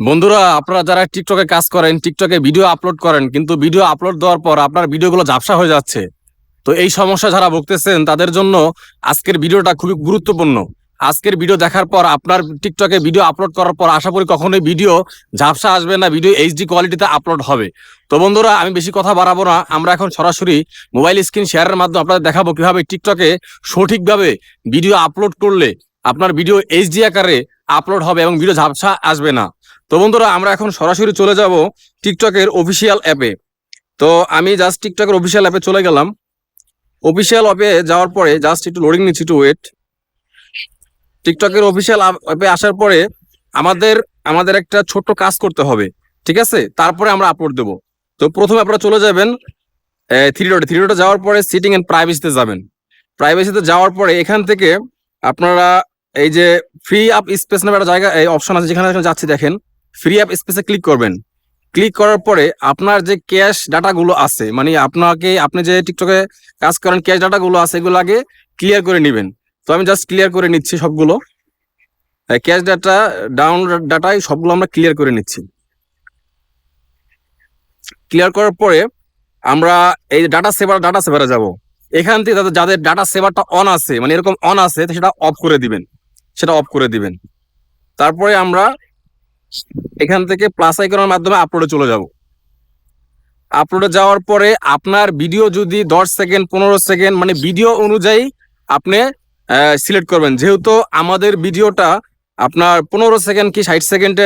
বন্ধুরা, আপনারা যারা টিকটকে কাজ করেন, টিকটকে ভিডিও আপলোড করেন, কিন্তু ভিডিও আপলোড দেওয়ার পর আপনার ভিডিওগুলো ঝাপসা হয়ে যাচ্ছে। তো এই সমস্যা যারা ভুগতেছেন, তাদের জন্য আজকের ভিডিওটা খুবই গুরুত্বপূর্ণ। আজকের ভিডিও দেখার পর, আপনার টিকটকে ভিডিও আপলোড করার পর, আশা করি কখনোই ভিডিও ঝাপসা আসবে না, ভিডিও এইচডি কোয়ালিটিতে আপলোড হবে। তো বন্ধুরা, আমি বেশি কথা বাড়াবো না, আমরা এখন সরাসরি মোবাইল স্ক্রিন শেয়ারের মাধ্যমে আপনাদের দেখাবো কীভাবে টিকটকে সঠিকভাবে ভিডিও আপলোড করলে আপনার ভিডিও এইচডি আকারে আপলোড হবে এবং ভিডিও ঝাপসা আসবে না। তো বন্ধুরা, আমরা এখন সরাসরি চলে যাব টিকটকের অফিসিয়াল অ্যাপে। তো আমি জাস্ট টিকটকের অফিসিয়াল অ্যাপে চলে গেলাম। অফিসিয়াল অ্যাপে যাওয়ার পরে জাস্ট একটু লোডিং নিচ্ছি একটু ওয়েট টিকটকের অফিসিয়াল অ্যাপে আসার পরে আমাদের আমাদের একটা ছোট্ট কাজ করতে হবে, ঠিক আছে? তারপরে আমরা আপলোড দেব। তো প্রথমে আপনারা চলে যাবেন থ্রি ডটে থ্রি ডটে যাওয়ার পরে সিটিং এন্ড প্রাইভেসিতে যাবেন। প্রাইভেসিতে যাওয়ার পরে এখান থেকে আপনারা এই যে ফ্রি আপ স্পেস নামে একটা জায়গা, এই অপশন আছে যেখানে যাচ্ছি দেখেন। ফ্রি অ্যাপ স্পেসে ক্লিক করবেন। ক্লিক করার পরে আপনার যে ক্যাশ ডাটাগুলো আছে মানে আপনাকে, আপনি যে টিকটকে কাজ করেন ক্যাশ ডাটাগুলো আছে, এগুলো আগে ক্লিয়ার করে নেবেন। তো আমি জাস্ট ক্লিয়ার করে নিচ্ছি সবগুলো। ক্যাশ ডাটা ডাউন ডাটাই সবগুলো আমরা ক্লিয়ার করে নিচ্ছি। ক্লিয়ার করার পরে আমরা এই ডাটা সেভার ডাটা সেভারে যাব। এখান থেকে যাদের যাদের ডাটা সেভারটা অন আছে মানে এরকম অন আছে, সেটা অফ করে দিবেন। সেটা অফ করে দিবেন। তারপরে আমরা এখান থেকে প্লাস আইকনের মাধ্যমে আপলোডে চলে যাব। আপলোডে যাওয়ার পরে আপনার ভিডিও যদি দশ সেকেন্ড পনেরো সেকেন্ড মানে ভিডিও অনুযায়ী আপনি সিলেক্ট করবেন। যেহেতু আমাদের ভিডিওটা আপনার পনেরো সেকেন্ড কি ষাট সেকেন্ডে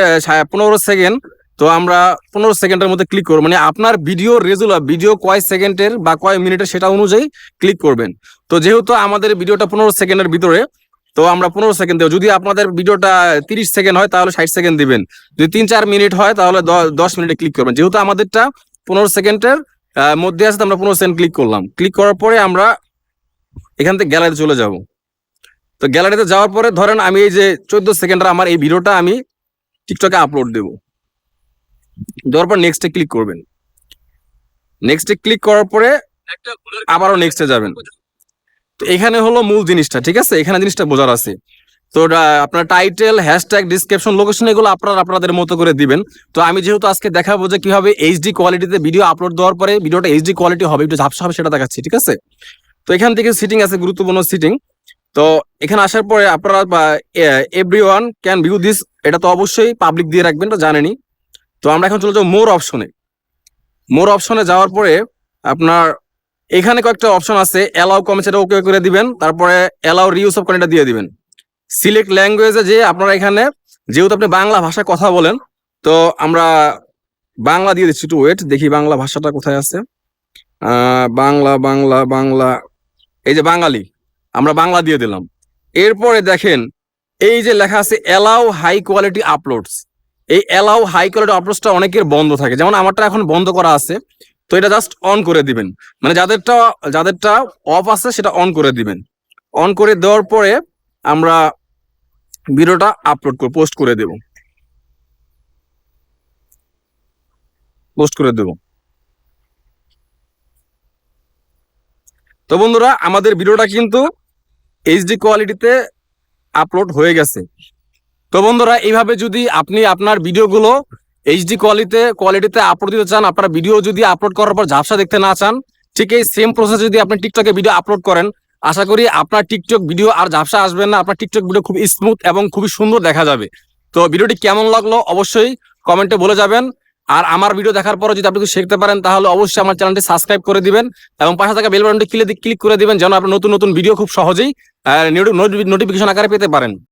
পনেরো সেকেন্ড তো আমরা পনেরো সেকেন্ডের মধ্যে ক্লিক করব। মানে আপনার ভিডিও রেজুলার ভিডিও কয় সেকেন্ডের বা কয় মিনিটের সেটা অনুযায়ী ক্লিক করবেন। তো যেহেতু আমাদের ভিডিওটা পনেরো সেকেন্ডের ভিতরে তো আমরা পনেরো সেকেন্ড দেবো। যদি আপনাদের ভিডিওটা তিরিশ সেকেন্ড হয় তাহলে ষাট সেকেন্ড দিবেন। যদি তিন চার মিনিট হয় তাহলে দশ মিনিটে ক্লিক করবেন। যেহেতু আমাদেরটা পনেরো সেকেন্ডের মধ্যে আছে আমরা পনেরো সেকেন্ড ক্লিক করলাম। ক্লিক করার পরে আমরা এখান থেকে গ্যালারিতে চলে যাব। তো গ্যালারিতে যাওয়ার পরে ধরেন আমি এই যে চোদ্দ সেকেন্ডের আমার এই ভিডিওটা আমি টিকটকে আপলোড দেব। দেওয়ার পর নেক্সটে ক্লিক করবেন। নেক্সটে ক্লিক করার পরে আবারও নেক্সটে যাবেন। তো এখানে হলো মূল জিনিসটা, ঠিক আছে? এখানে জিনিসটা বোঝার আছে। তো আপনার টাইটেল হ্যাশট্যাগ ডিসক্রিপশন লোকেশন এগুলো আপনারা আপনাদের মতো করে দিবেন। তো আমি যেহেতু আজকে দেখাবো যে কীভাবে এইচডি কোয়ালিটিতে ভিডিও আপলোড দেওয়ার পরে ভিডিওটা এইচডি কোয়ালিটি হবে, একটু ঝাপসা হবে সেটা দেখাচ্ছি, ঠিক আছে? তো এখান থেকে সিটিং আছে, গুরুত্বপূর্ণ সিটিং তো এখানে আসার পরে আপনারা everyone can view this এটা তো অবশ্যই পাবলিক দিয়ে রাখবেন তো জানেনি তো আমরা এখন চলে যাব মোর অপশনে। মোর অপশনে যাওয়ার পরে আপনার এখানে কয়েকটা অপশন আছে অ্যালাউ কমেন্ট সেটা ওকে করে দিবেন, তারপরে অ্যালাউ রিউজ অফ কন্টেন্টটা দিয়ে দিবেন। সিলেক্ট ল্যাঙ্গুয়েজে যে আপনারা এখানে, যেহেতু আপনি বাংলা ভাষায় কথা বলেন, তো আমরা বাংলা দিয়ে দিচ্ছি একটু ওয়েট দেখি বাংলা ভাষাটা কোথায় আছে। বাংলা বাংলা বাংলা, এই যে বাঙালি, আমরা বাংলা দিয়ে দিলাম। এরপরে দেখেন, এই যে লেখা আছে অ্যালাউ হাই কোয়ালিটি আপলোডস এই অ্যালাউ হাই কোয়ালিটি আপলোডসটা অনেকের বন্ধ থাকে, যেমন আমারটা এখন বন্ধ করা আছে। তো এটা জাস্ট অন করে দিবেন। মানে যাদেরটা যাদেরটা অফ আছে সেটা অন করে দিবেন। অন করে দেওয়ার পরে আমরা ভিডিওটা আপলোড করে পোস্ট করে দেব। পোস্ট করে দেব। তো বন্ধুরা, আমাদের ভিডিওটা কিন্তু এইচডি কোয়ালিটিতে আপলোড হয়ে গেছে। তো বন্ধুরা, এইভাবে যদি আপনি আপনার ভিডিওগুলো এইচডি কোয়ালিটিতে কোয়ালিটিতে আপলোড দিতে চান, আপনার ভিডিও যদি আপলোড করার পর ঝাপসা দেখতে না চান, ঠিক এই সেম প্রসেস যদি আপনি টিকটকে ভিডিও আপলোড করেন, আশা করি আপনার টিকটক ভিডিও আর ঝাপসা আসবেন না, আপনার টিকটক ভিডিও খুব স্মুথ এবং খুবই সুন্দর দেখা যাবে। তো ভিডিওটি কেমন লাগল অবশ্যই কমেন্টে বলে যাবেন। আর আমার ভিডিও দেখার পরে যদি আপনি কিছু শিখতে পারেন, তাহলে অবশ্যই আমার চ্যানেলটি সাবস্ক্রাইব করে দিবেন এবং পাশে থাকা বেল বাটনটি ক্লিক ক্লিক করে দিবেন যেন আপনি নতুন নতুন ভিডিও খুব সহজেই নোটিফিকেশন আকারে পেতে পারেন।